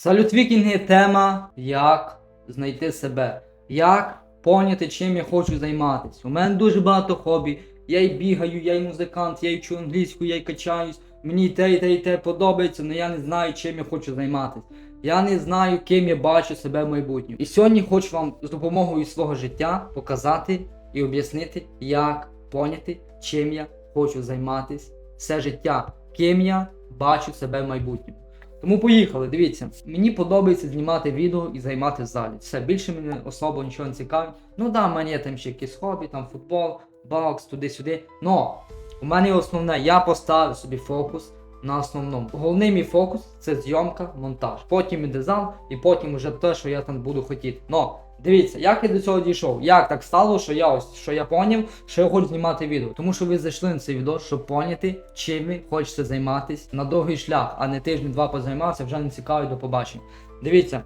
Салют вікінги, тема як знайти себе, як поняти, чим я хочу займатися. У мене дуже багато хобі. Я й бігаю, я й музикант, я й вчу англійську, я й качаюсь. Мені те, і те, і те подобається, але я не знаю, чим я хочу займатися. Я не знаю, ким я бачу себе в майбутньому. І сьогодні хочу вам з допомогою свого життя показати і об'яснити, як поняти, чим я хочу займатися все життя, ким я бачу себе в майбутньому. Тому поїхали, дивіться. Мені подобається знімати відео і займати залі. Все, більше мене особо нічого не цікавить. Ну да, в мене є там ще якісь хобі, там футбол, бокс, туди-сюди. Но у мене основне, я поставив собі фокус на основному. Головний мій фокус це зйомка, монтаж. Потім іде зал, і потім вже те, що я там буду хотіти. Но дивіться, як я до цього дійшов. Як так стало, що я ось що я поняв, що я хочу знімати відео. Тому що ви зайшли на це відео, щоб поняти, чим ви хочете займатися на довгий шлях, а не тиждень-два позаймався, вже не цікавий до побачення. Дивіться.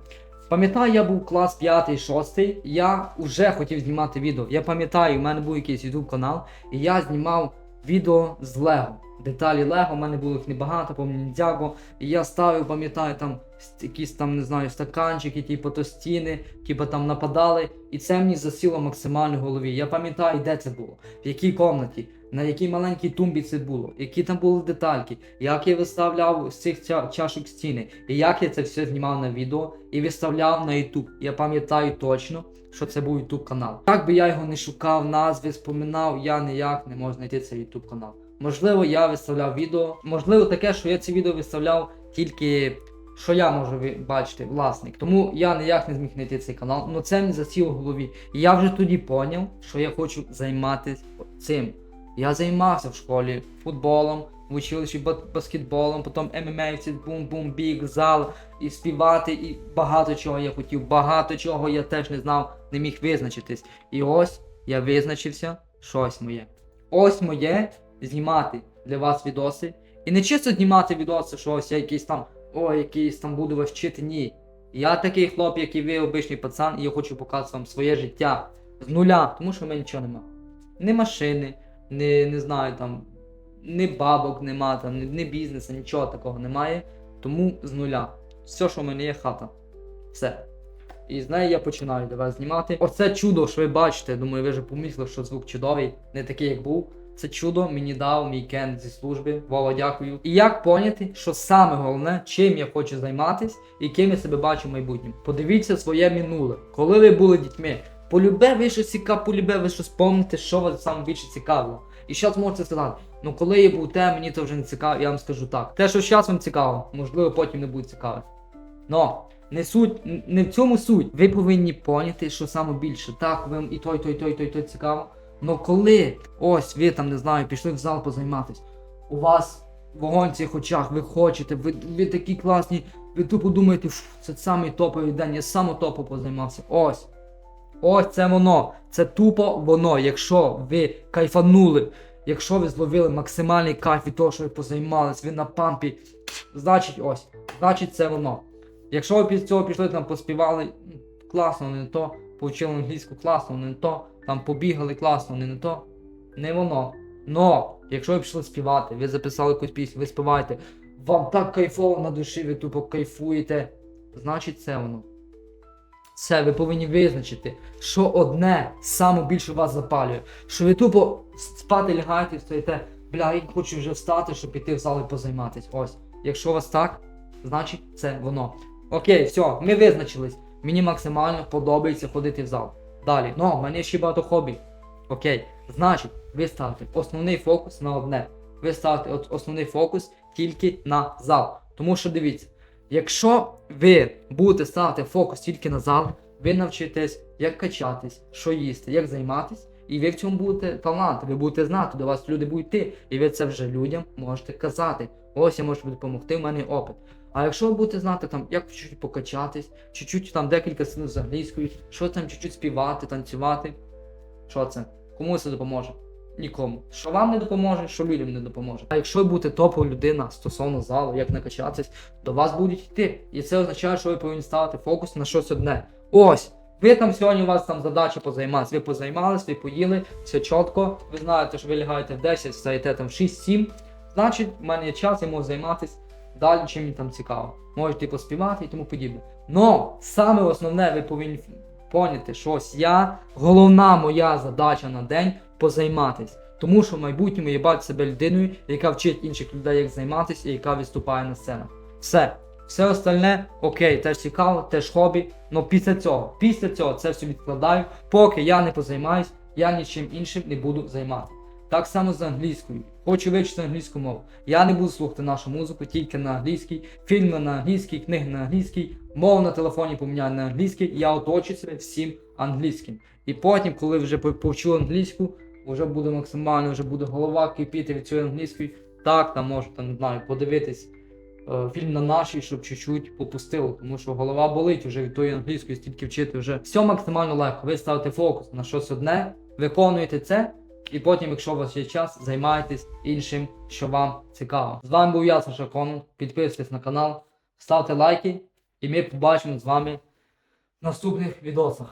Пам'ятаю, я був клас 5-6, я вже хотів знімати відео. Я пам'ятаю, у мене був якийсь YouTube канал, і я знімав відео з Лего. Деталі Лего, у мене було їх небагато, пам'ятаю, Ніндзяго. І я ставив, пам'ятаю, там якісь там, не знаю, стаканчики, типу то стіни, типу там нападали. І це мені засіло максимально в голові. Я пам'ятаю, де це було, в якій комнаті, на якій маленькій тумбі це було, які там були детальки, як я виставляв з цих ча- чашок стіни, і як я це все знімав на відео і виставляв на YouTube. Я пам'ятаю точно, що це був YouTube канал. Як би я його не шукав, назви споминав, я ніяк не можу знайти цей YouTube канал. Можливо, я виставляв відео. Можливо, таке, що я це відео виставляв тільки. Що я можу бачити, власник. Тому я ніяк не зміг знайти цей канал. Ну це мені засіло в голові. І я вже тоді поняв, що я хочу займатися цим. Я займався в школі футболом, в училищі ба- баскетболом, потім ММА, ці бум-бум, біг, зал, і співати, і багато чого я хотів. Багато чого я теж не знав, не міг визначитись. І ось я визначився, щось моє. Ось моє знімати для вас відоси. І не чисто знімати відоси, що ось я якийсь там, о, якийсь там буду вас вчити. Ні. Я такий хлоп, як і ви, обичний пацан, і я хочу показати вам своє життя з нуля, тому що в мене нічого нема. Ні машини, не, не знаю там, ні бабок нема, там, ні, ні бізнесу, нічого такого немає. Тому з нуля. Все, що в мене є, хата. Все. І з неї я починаю для вас знімати. Оце чудо, що ви бачите, думаю, ви вже помітили, що звук чудовий, не такий, як був. Це чудо мені дав мій кент зі служби. Вова, дякую. І як поняти, що саме головне, чим я хочу займатися і ким я себе бачу в майбутньому. Подивіться своє минуле. Коли ви були дітьми, полюбе ви щось цікаве, полюбе ви щось помните, що вас саме більше цікавило. І зараз можете сказати, ну коли я був те, мені це вже не цікаво, я вам скажу так. Те, що зараз вам цікаво, можливо, потім не буде цікаво. Но не суть, не в цьому суть. Ви повинні поняти, що саме більше. Так, вам і той, той, той, той, той цікаво. Но коли ось ви там не знаю, пішли в зал позайматись, у вас вогонь цих очах, ви хочете, ви, ви такі класні, ви тупо думаєте, це самий топовий день, я саме топо позаймався. Ось. Ось це воно. Це тупо воно. Якщо ви кайфанули, якщо ви зловили максимальний кайф від того, що ви позаймались, ви на пампі, значить ось. Значить це воно. Якщо ви після цього пішли там поспівали, класно, не то, повчили англійську, класно, не то, там побігали класно, не то, не воно. Но, якщо ви пішли співати, ви записали якусь пісню, ви співаєте, вам так кайфово на душі, ви тупо кайфуєте, значить це воно. Це ви повинні визначити, що одне саме більше вас запалює. Що ви тупо спати лягаєте і стоїте, бля, я хочу вже встати, щоб піти в зал і позайматись. Ось. Якщо у вас так, значить це воно. Окей, все, ми визначились. Мені максимально подобається ходити в зал. Далі, ну, в мене ще багато хобі. Окей, значить, ви ставите основний фокус на одне. Ви ставите от основний фокус тільки на зал. Тому що дивіться, якщо ви будете ставити фокус тільки на зал, ви навчитесь, як качатись, що їсти, як займатись, і ви в цьому будете талант, ви будете знати, до вас люди будуть йти, і ви це вже людям можете казати. Ось я можу допомогти, в мене опит. А якщо ви будете знати, там, як чуть-чуть покачатись, чуть-чуть там декілька слів з англійською, що там чуть-чуть співати, танцювати, що це? Кому це допоможе? Нікому. Що вам не допоможе, що людям не допоможе. А якщо ви будете топова людина стосовно залу, як накачатись, до вас будуть йти. І це означає, що ви повинні ставити фокус на щось одне. Ось. Ви там сьогодні у вас там задача позайматися. Ви позаймались, ви поїли, все чітко. Ви знаєте, що ви лягаєте в 10, стаєте там 6-7. Значить, в мене є час, я можу займатися далі чим там цікаво. Можете поспівати і тому подібне. Но саме основне ви повинні поняти, що ось я, головна моя задача на день позайматись. Тому що в майбутньому я бачу себе людиною, яка вчить інших людей, як займатися, і яка виступає на сценах. Все. Все остальне, окей, теж цікаво, теж хобі. Но після цього, після цього це все відкладаю, поки я не позаймаюсь, я нічим іншим не буду займатися. Так само з англійською. Хочу вивчити англійську мову. Я не буду слухати нашу музику тільки на англійській, фільми на англійській, книги на англійській, мову на телефоні поміняю на англійській, я оточу себе всім англійським. І потім, коли вже по- повчу англійську, вже буде максимально, вже буде голова кипіти від цієї англійської. Так, там можу там, не знаю, подивитись фільм на нашій, щоб чуть-чуть попустило, тому що голова болить вже від тої англійської, стільки вчити вже. Все максимально легко. Ви ставите фокус на щось одне, виконуєте це, і потім, якщо у вас є час, займайтесь іншим, що вам цікаво. З вами був я, Саша Конон. Підписуйтесь на канал, ставте лайки, і ми побачимо з вами в наступних відосах.